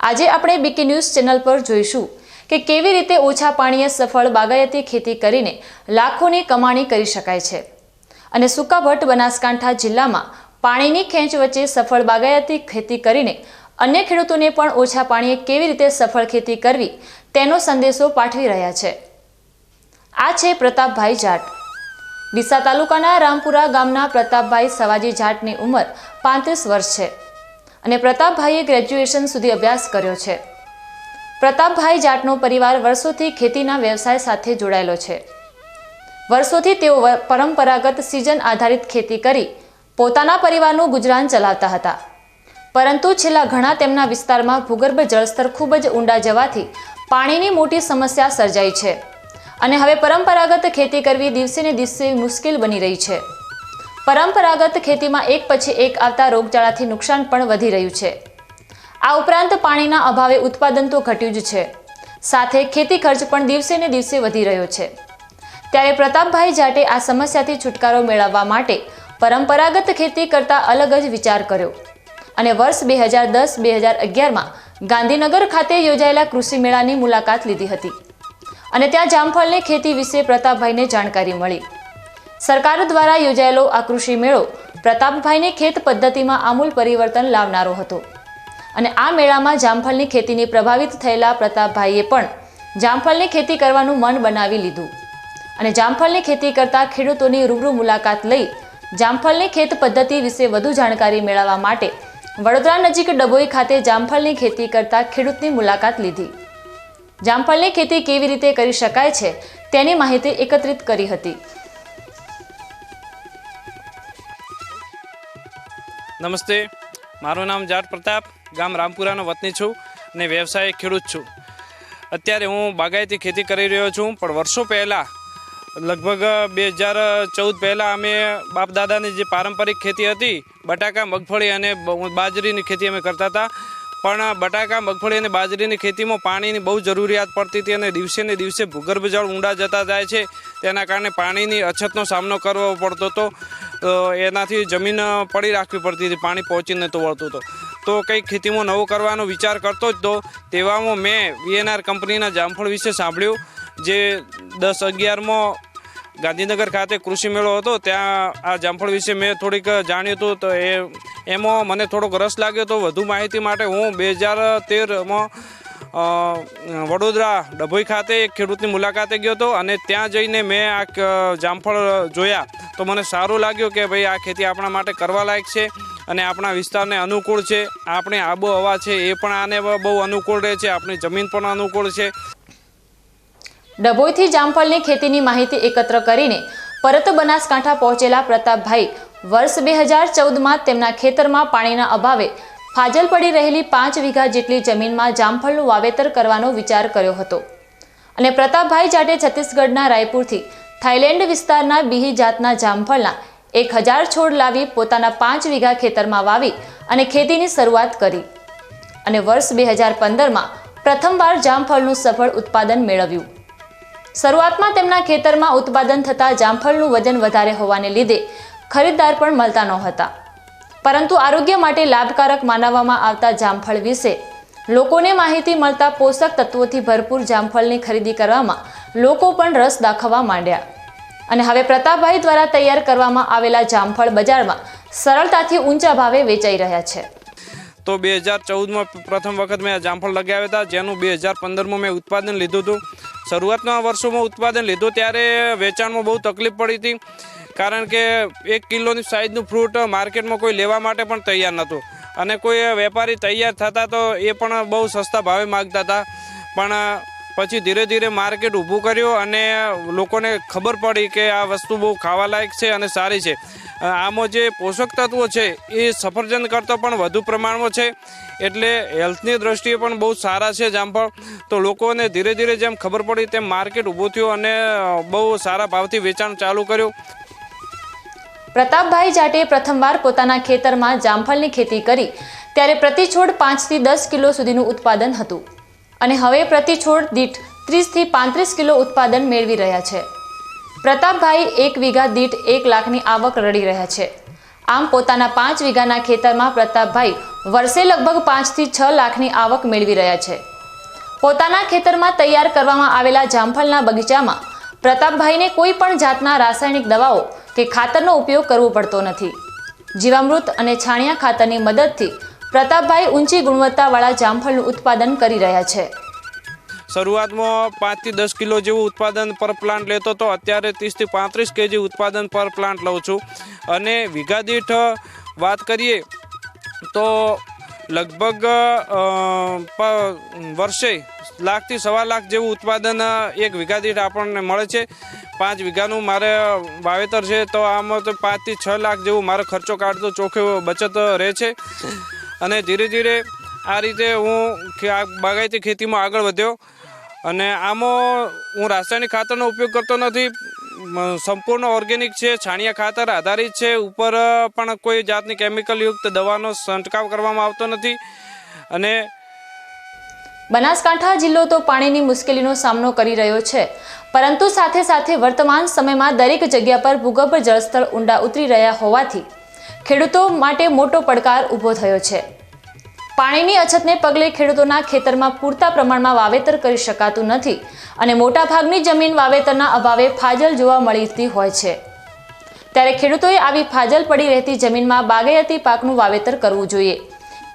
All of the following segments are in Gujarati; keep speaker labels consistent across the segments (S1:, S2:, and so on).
S1: આજે આપણે બીકે ન્યૂઝ ચેનલ પર જોઈશું કે કેવી રીતે ઓછા પાણીએ સફળ બાગાયતી ખેતી કરીને લાખોની કમાણી કરી શકાય છે. અને સુકાભટ્ટ બનાસકાંઠા જિલ્લામાં પાણીની ખેંચ વચ્ચે સફળ બાગાયતી ખેતી કરીને અન્ય ખેડૂતોને પણ ઓછા પાણીએ કેવી રીતે સફળ ખેતી કરવી તેનો સંદેશો પાઠવી રહ્યા છે. આ છે પ્રતાપભાઈ જાટ. ડીસા તાલુકાના રામપુરા ગામના પ્રતાપભાઈ સવાજી જાટની ઉંમર પાંત્રીસ વર્ષ છે. અને પ્રતાપભાઈએ ગ્રેજ્યુએશન સુધી અભ્યાસ કર્યો છે. પ્રતાપભાઈ જાટનો પરિવાર વર્ષોથી ખેતીના વ્યવસાય સાથે જોડાયેલો છે. વર્ષોથી તેઓ પરંપરાગત સિઝન આધારિત ખેતી કરી પોતાના પરિવારનું ગુજરાન ચલાવતા હતા. પરંતુ છેલ્લા ઘણા તેમના વિસ્તારમાં ભૂગર્ભ જળસ્તર ખૂબ જ ઊંડા જવાથી પાણીની મોટી સમસ્યા સર્જાઈ છે. અને હવે પરંપરાગત ખેતી કરવી દિવસે ને દિવસે મુશ્કેલ બની રહી છે. પરંપરાગત ખેતીમાં એક પછી એક આવતા રોગચાળાથી નુકસાન પણ વધી રહ્યું છે. આ ઉપરાંત પાણીના અભાવે ઉત્પાદન તો ઘટ્યું જ છે. સાથે ખેતી ખર્ચ પણ દિવસે ને દિવસે વધી રહ્યો છે. ત્યારે પ્રતાપભાઈ જાટે આ સમસ્યાથી છુટકારો મેળવવા માટે પરંપરાગત ખેતી કરતાં અલગ જ વિચાર કર્યો. અને વર્ષ બે હજાર દસ, બે હજાર અગિયારમાં ગાંધીનગર ખાતે યોજાયેલા કૃષિ મેળાની મુલાકાત લીધી હતી. અને ત્યાં જામફળની ખેતી વિશે પ્રતાપભાઈને જાણકારી મળી. સરકાર દ્વારા યોજાયેલો આ કૃષિ મેળો પ્રતાપભાઈને ખેત પદ્ધતિમાં આમૂલ પરિવર્તન લાવનારો હતો. અને આ મેળામાં જામફળની ખેતીની પ્રભાવિત થયેલા પ્રતાપભાઈએ પણ જામફળની ખેતી કરવાનું મન બનાવી લીધું. અને જામફળની ખેતી કરતા ખેડૂતોની રૂબરૂ મુલાકાત લઈ જામફળની ખેત પદ્ધતિ વિશે વધુ જાણકારી મેળવવા માટે વડોદરા નજીક ડભોઈ ખાતે જામફળની ખેતી કરતા ખેડૂતની મુલાકાત લીધી. જામફળની ખેતી કેવી રીતે કરી શકાય છે તેની માહિતી એકત્રિત કરી હતી.
S2: નમસ્તે. મારું નામ જાટ પ્રતાપ, ગામ રામપુરાનો વતની છું અને વ્યવસાય ખેડૂત છું. અત્યારે હું બાગાયતી ખેતી કરી રહ્યો છું, પણ વર્ષો પહેલાં, લગભગ બે હજાર ચૌદ પહેલાં અમે બાપ દાદાની જે પારંપરિક ખેતી હતી, બટાકા, મગફળી અને બાજરીની ખેતી અમે કરતા હતા. પણ બટાકા, મગફળી અને બાજરીની ખેતીમાં પાણીની બહુ જરૂરિયાત પડતી હતી અને દિવસે ને દિવસે ભૂગર્ભ જળ ઊંડા જતા જાય છે. તેના કારણે પાણીની અછતનો સામનો કરવો પડતો હતો. તો એનાથી જમીન પડી રાખવી પડતી હતી, પાણી પહોંચી નહોતું વળતું હતું. તો કંઈક ખેતીમાં નવું કરવાનો વિચાર કરતો જ તો તેવામાં મેં વીએનઆર કંપનીના જામફળ વિશે સાંભળ્યું, જે દસ અગિયારમાં ગાંધીનગર ખાતે કૃષિ મેળો હતો, ત્યાં આ જામફળ વિશે મેં થોડીક જાણ્યું હતું, તો એ એમાં મને થોડોક રસ લાગ્યો તો વધુ માહિતી માટે હું બે હજાર તેરમાં વડોદરા ડભોઈ ખાતે એક ખેડૂતની મુલાકાતે ગયો હતો અને ત્યાં જઈને મેં આ જામફળ જોયા. તો મને સારું લાગ્યું કે ભાઈ આ ખેતી આપણા માટે કરવા લાયક છે અને આપણા વિસ્તારને અનુકૂળ છે. આપણી આબોહવા છે એ પણ આને બહુ અનુકૂળ રહે છે. આપણી જમીન પણ અનુકૂળ છે.
S1: ડભોઈથી જામફળની ખેતીની માહિતી એકત્ર કરીને પરત બનાસકાંઠા પહોંચેલા પ્રતાપભાઈ વર્ષ બે હજાર ચૌદમાં તેમના ખેતરમાં પાણીના અભાવે ફાજલ પડી રહેલી પાંચ વીઘા જેટલી જમીનમાં જામફળનું વાવેતર કરવાનો વિચાર કર્યો હતો. અને પ્રતાપભાઈ જાટે છત્તીસગઢના રાયપુરથી થાઇલેન્ડ વિસ્તારના બિહી જાતના જામફળના એક હજાર છોડ લાવી પોતાના પાંચ વીઘા ખેતરમાં વાવી અને ખેતીની શરૂઆત કરી. અને વર્ષ બે હજાર પંદરમાં પ્રથમવાર જામફળનું સફળ ઉત્પાદન મેળવ્યું. શરૂઆતમાં તેમના ખેતરમાં ઉત્પાદન થતા જામફળનું વજન વધારે હોવાને લીધે ખરીદદાર પણ મળતા નહોતા. પરંતુ આરોગ્ય માટે લાભકારક માનવામાં આવતા જામફળ વિશે લોકોને માહિતી મળતા પોષક તત્વોથી ભરપૂર જામફળની ખરીદી કરવામાં લોકો પણ રસ દાખવવા માંડ્યા. અને હવે પ્રતાપભાઈ દ્વારા તૈયાર કરવામાં આવેલા જામફળ બજારમાં સરળતાથી ઊંચા ભાવે વેચાઈ રહ્યા છે.
S2: તો બે હજાર ચૌદમાં પ્રથમ વખત મેં જામફળ લગાવ્યા હતા, જેનું બે હજાર પંદરમાં મેં ઉત્પાદન લીધું હતું. શરૂઆતના વર્ષોમાં ઉત્પાદન લીધું, ત્યારે વેચાણમાં બહુ તકલીફ પડી હતી. કારણ કે એક કિલોની સાઇઝનું ફ્રૂટ માર્કેટમાં કોઈ લેવા માટે પણ તૈયાર નહોતું. અને કોઈ વેપારી તૈયાર થતા તો એ પણ બહુ સસ્તા ભાવે માગતા હતા. પણ પછી ધીરે ધીરે માર્કેટ ઊભું કર્યું અને લોકોને ખબર પડી કે આ વસ્તુ બહુ ખાવાલાયક છે અને સારી છે. આમાં જે પોષક તત્વો છે એ સફરજન કરતાં પણ વધુ પ્રમાણમાં છે. એટલે હેલ્થની દ્રષ્ટિએ પણ બહુ સારા છે જામફળ. તો લોકોને ધીરે ધીરે જેમ ખબર પડી તેમ માર્કેટ ઊભું થયું અને બહુ સારા ભાવથી વેચાણ ચાલુ કર્યું.
S1: પ્રતાપભાઈ જાટે પ્રથમવાર પોતાના ખેતરમાં જામફળની ખેતી કરી, ત્યારે પ્રતિ છોડ પાંચથી દસ કિલો સુધીનું ઉત્પાદન હતું. અને હવે પ્રતિ છોડ દીઠ ત્રીસથી પાંત્રીસ કિલો ઉત્પાદન મેળવી રહ્યા છે. પ્રતાપભાઈ એક વીઘા દીઠ એક લાખની આવક રડી રહ્યા છે. આમ પોતાના પાંચ વીઘાના ખેતરમાં પ્રતાપભાઈ વર્ષે લગભગ પાંચથી છ લાખની આવક મેળવી રહ્યા છે. પોતાના ખેતરમાં તૈયાર કરવામાં આવેલા જામફળના બગીચામાં પ્રતાપભાઈને કોઈ પણ જાતના રાસાયણિક દવાઓ કે ખાતરનો ઉપયોગ કરવો પડતો નથી. જીવામૃત અને છાણિયા ખાતરની મદદથી પ્રતાપભાઈ ઊંચી ગુણવત્તાવાળા જામફળનું ઉત્પાદન કરી રહ્યા છે.
S2: શરૂઆતમાં પાંચથી દસ કિલો જેવું ઉત્પાદન પર પ્લાન્ટ લેતો હતો અત્યારે ત્રીસથી પાંત્રીસ કેજી ઉત્પાદન પર પ્લાન્ટ લઉં છું. અને વીઘા દીઠ વાત કરીએ તો લગભગ વર્ષે લાખથી સવા લાખ જેવું ઉત્પાદન એક વીઘા દીઠ આપણને મળે છે. પાંચ વીઘાનું મારે વાવેતર છે તો આમાં તો પાંચથી છ લાખ જેવું મારો ખર્ચો કાઢતો ચોખ્ખો બચત રહે છે. અને ધીરે ધીરે આ રીતે હું આ બાગાયતી ખેતીમાં આગળ વધ્યો. અને આમાં હું રાસાયણિક ખાતરનો ઉપયોગ કરતો નથી. સંપૂર્ણ ઓર્ગેનિક છે, છાણિયા ખાતર આધારિત છે. ઉપર પણ કોઈ જાતની કેમિકલયુક્ત દવાનો છંટકાવ કરવામાં આવતો નથી. અને
S1: બનાસકાંઠા જિલ્લો તો પાણીની મુશ્કેલીનો સામનો કરી રહ્યો છે. પરંતુ સાથે સાથે વર્તમાન સમયમાં દરેક જગ્યા પર ભૂગર્ભ જળસ્તર ઊંડા ઉતરી રહ્યા હોવાથી ખેડૂતો માટે મોટો પડકાર ઊભો થયો છે. પાણીની અછતને પગલે ખેડૂતોના ખેતરમાં પૂરતા પ્રમાણમાં વાવેતર કરી શકાતું નથી અને મોટાભાગની જમીન વાવેતરના અભાવે ફાજલ જોવા મળતી હોય છે. ત્યારે ખેડૂતોએ આવી ફાજલ પડી રહેતી જમીનમાં બાગાયતી પાકનું વાવેતર કરવું જોઈએ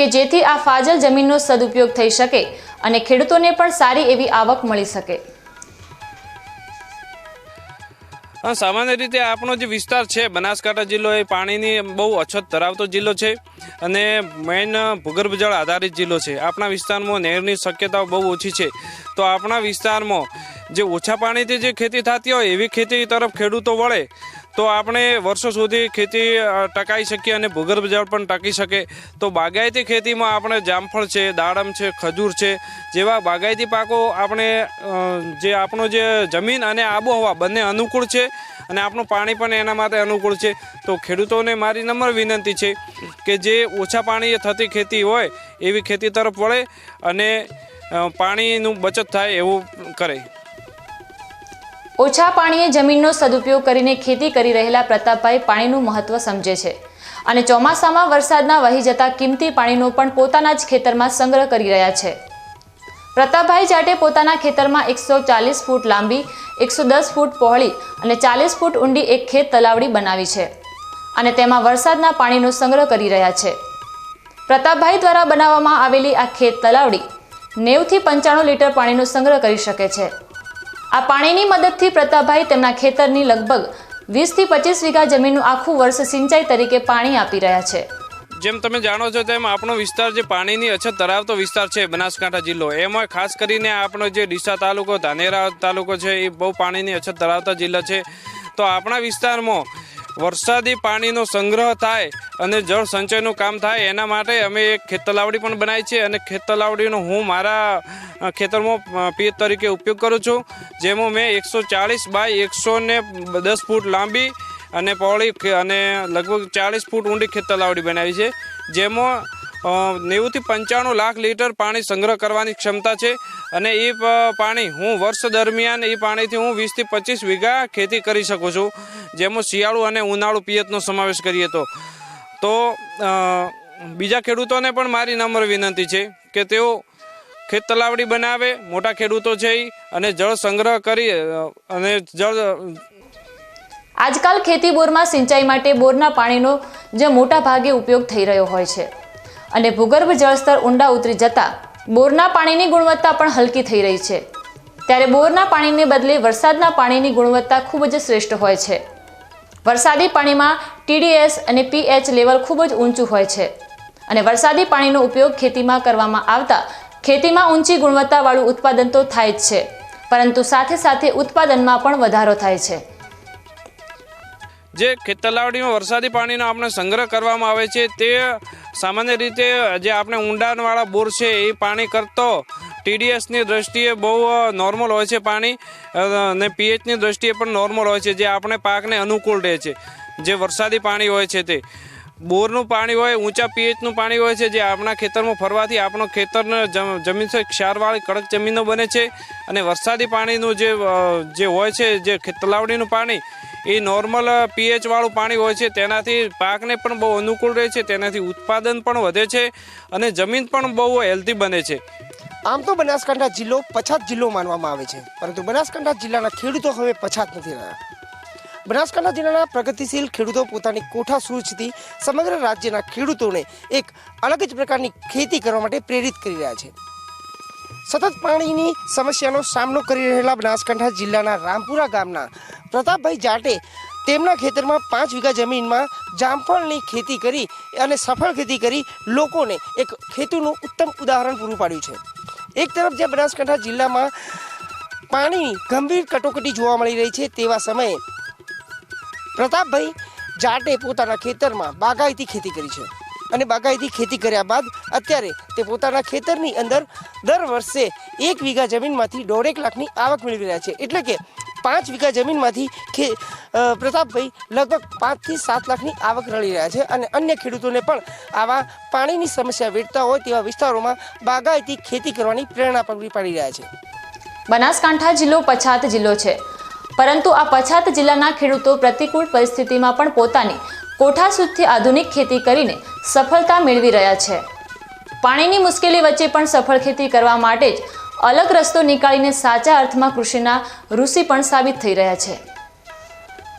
S1: કે જેથી આ ફાજલ જમીનનો સદુપયોગ થઈ શકે અને ખેડૂતોને પણ સારી એવી આવક મળી શકે.
S2: સામાન્ય રીતે આપણો જે વિસ્તાર છે, બનાસકાંઠા જિલ્લો એ પાણીની બહુ અછત ધરાવતો જિલ્લો છે અને મેઇન ભૂગર્ભ જળ આધારિત જિલ્લો છે. આપણા વિસ્તારમાં નહેરની શક્યતાઓ બહુ ઓછી છે. તો આપણા વિસ્તારમાં જે ઓછા પાણીથી જે ખેતી થતી હોય એવી ખેતી તરફ ખેડૂતો વળે તો આપણે વર્ષો સુધી ખેતી ટકાઈ શકીએ અને ભૂગર્ભ જળ પણ ટકી શકે. તો બાગાયતી ખેતીમાં આપણે જામફળ છે, દાડમ છે, ખજૂર છે, જેવા બાગાયતી પાકો આપણે જે આપણો જે જમીન અને આબોહવા બંને અનુકૂળ છે અને આપણું પાણી પણ એના માટે અનુકૂળ છે. તો ખેડૂતોને મારી નમ્ર વિનંતી છે કે જે ઓછા પાણીએ થતી ખેતી હોય એવી ખેતી તરફ વળે અને પાણીનું બચત થાય એવું કરે.
S1: ઓછા પાણીએ જમીનનો સદુપયોગ કરીને ખેતી કરી રહેલા પ્રતાપભાઈ પાણીનું મહત્વ સમજે છે. અને ચોમાસામાં વરસાદના વહી જતા કિંમતી પાણીનો પણ પોતાના જ ખેતરમાં સંગ્રહ કરી રહ્યા છે. પ્રતાપભાઈ જાટે પોતાના ખેતરમાં એકસો ચાલીસ ફૂટ લાંબી, એકસો દસ ફૂટ પહોળી અને ચાલીસ ફૂટ ઊંડી એક ખેત તલાવડી બનાવી છે અને તેમાં વરસાદના પાણીનો સંગ્રહ કરી રહ્યા છે. પ્રતાપભાઈ દ્વારા બનાવવામાં આવેલી આ ખેત તલાવડી નેવથી પંચાણું લીટર પાણીનો સંગ્રહ કરી શકે છે. આ પાણીની મદદથી પ્રતાપભાઈ તેમના ખેતરની લગભગ વીસથી પચીસ વીઘા જમીનનું આખું વર્ષ સિંચાઈ તરીકે પાણી આપી રહ્યા છે.
S2: જેમ તમે જાણો છો તેમ આપણો વિસ્તાર જે પાણીની અછત ધરાવતો વિસ્તાર છે બનાસકાંઠા જિલ્લો, એમાં ખાસ કરીને આપણો જે ડીસા તાલુકો, ધાનેરા તાલુકો છે એ બહુ પાણીની અછત ધરાવતા જિલ્લા છે. તો આપણા વિસ્તારમાં વરસાદી પાણીનો સંગ્રહ થાય અને જળ સંચયનું કામ થાય, એના માટે અમે એક ખેતલાવડી પણ બનાવી છે અને ખેતલાવડીનો હું મારા ખેતરમાં પીત તરીકે ઉપયોગ કરું છું, જેમાં મેં એકસો ચાળીસ બાય એકસો ને દસ ફૂટ લાંબી અને પહોળી અને લગભગ ચાળીસ ફૂટ ઊંડી ખેતલાવડી બનાવી છે, જેમાં નેવુંથી પંચાણું લાખ લીટર પાણી સંગ્રહ કરવાની ક્ષમતા છે અને એ પાણી હું વર્ષ દરમિયાન એ પાણીથી હું વીસથી પચીસ વીઘા ખેતી કરી શકું છું. જેમાં શિયાળુ અને ઉનાળુ પિયતનો સમાવેશ કરીએ તો. તો બીજા ખેડૂતોને પણ મારી નમ્ર વિનંતી છે કે તેઓ ખેત તલાવડી બનાવે, મોટા ખેડૂતો છે અને જળ સંગ્રહ કરી અને જળ
S1: આજકાલ ખેતી બોરમાં સિંચાઈ માટે બોરના પાણીનો જે મોટા ભાગે ઉપયોગ થઈ રહ્યો હોય છે. અને ભૂગર્ભ જળસ્તર ઊંડા ઉતરી જતા બોરના પાણીની ગુણવત્તા પણ હલકી થઈ રહી છે. ત્યારે બોરના પાણીને બદલે વરસાદના પાણીની ગુણવત્તા ખૂબ જ શ્રેષ્ઠ હોય છે. વરસાદી પાણીમાં ટીડીએસ અને પીએચ લેવલ ખૂબ જ ઊંચું હોય છે. અને વરસાદી પાણીનો ઉપયોગ ખેતીમાં કરવામાં આવતા ખેતીમાં ઊંચી ગુણવત્તાવાળું ઉત્પાદન તો થાય જ છે. પરંતુ સાથે સાથે ઉત્પાદનમાં પણ વધારો થાય છે.
S2: જે ખેત તલાવડીમાં વરસાદી પાણીનો આપણે સંગ્રહ કરવામાં આવે છે, તે સામાન્ય રીતે જે આપણે ઊંડાણવાળા બોર છે, એ પાણી કરતો ટીડીએસની દ્રષ્ટિએ બહુ નોર્મલ હોય છે પાણી અને પીએચની દ્રષ્ટિએ પણ નોર્મલ હોય છે, જે આપણે પાકને અનુકૂળ રહે છે, જે વરસાદી પાણી હોય છે તે. બોરનું પાણી હોય, ઊંચા પીએચનું પાણી હોય છે, જે આપણા ખેતરમાં ફરવાથી આપણો ખેતરને જમ- જમીન છે, ક્ષારવાળી કડક જમીનો બને છે, અને વરસાદી પાણીનું જે જે હોય છે, જે તલાવડીનું પાણી એ નોર્મલ પીએચ વાળું પાણી હોય છે, તેનાથી પાકને પણ બહુ અનુકૂળ રહે છે, તેનાથી ઉત્પાદન પણ વધે છે અને જમીન પણ બહુ હેલ્ધી બને છે.
S3: આમ તો બનાસકાંઠા જિલ્લો પછાત જિલ્લો માનવામાં આવે છે, પરંતુ બનાસકાંઠા જિલ્લાના ખેડૂતો હવે પછાત નથી રહ્યા. બનાસકાંઠા જિલ્લાના પ્રગતિશીલ ખેડૂતો પોતાની કોઠા સૂચથી સમગ્ર રાજ્યના ખેડૂતોને એક અલગ જ પ્રકારની ખેતી કરવા માટે પ્રેરિત કરી રહ્યા છે. સતત પાણીની સમસ્યાનો સામનો કરી રહેલા બનાસકાંઠા જિલ્લાના રામપુરા ગામના પ્રતાપભાઈ જાટે તેમના ખેતરમાં પાંચ વીઘા જમીનમાં જામફળની ખેતી કરી અને સફળ ખેતી કરી લોકોને એક ખેતીનું ઉત્તમ ઉદાહરણ પૂરું પાડ્યું છે. એક તરફ જે બનાસકાંઠા જિલ્લામાં પાણીની ગંભીર કટોકટી જોવા મળી રહી છે તેવા સમયે પ્રતાપભાઈ જાટે પોતાના ખેતરમાં બાગાયતી ખેતી કરી છે અને બાગાયતી ખેતી કર્યા બાદ અત્યારે તે પોતાના ખેતરની અંદર દર વર્ષે એક વીઘા જમીનમાંથી દોઢેક લાખની આવક મેળવી રહ્યા છે. એટલે કે પાંચ વીઘા જમીનમાંથી ખે પ્રતાપભાઈ લગભગ પાંચથી સાત લાખની આવક રળી રહ્યા છે અને અન્ય ખેડૂતોને પણ આવા પાણીની સમસ્યા વેઠતા હોય તેવા વિસ્તારોમાં બાગાયતી ખેતી કરવાની પ્રેરણા પૂરી પાડી રહ્યા છે.
S1: બનાસકાંઠા જિલ્લો પછાત જિલ્લો છે. પરંતુ આ પછાત જિલ્લાના ખેડૂતો પ્રતિકૂળ પરિસ્થિતિમાં પણ પોતાની કોઠાસૂદથી આધુનિક ખેતી કરીને સફળતા મેળવી રહ્યા છે. પાણીની મુશ્કેલી વચ્ચે પણ સફળ ખેતી કરવા માટે જ અલગ રસ્તો નીકાળીને સાચા અર્થમાં કૃષિના ઋષિ પણ સાબિત થઈ રહ્યા છે.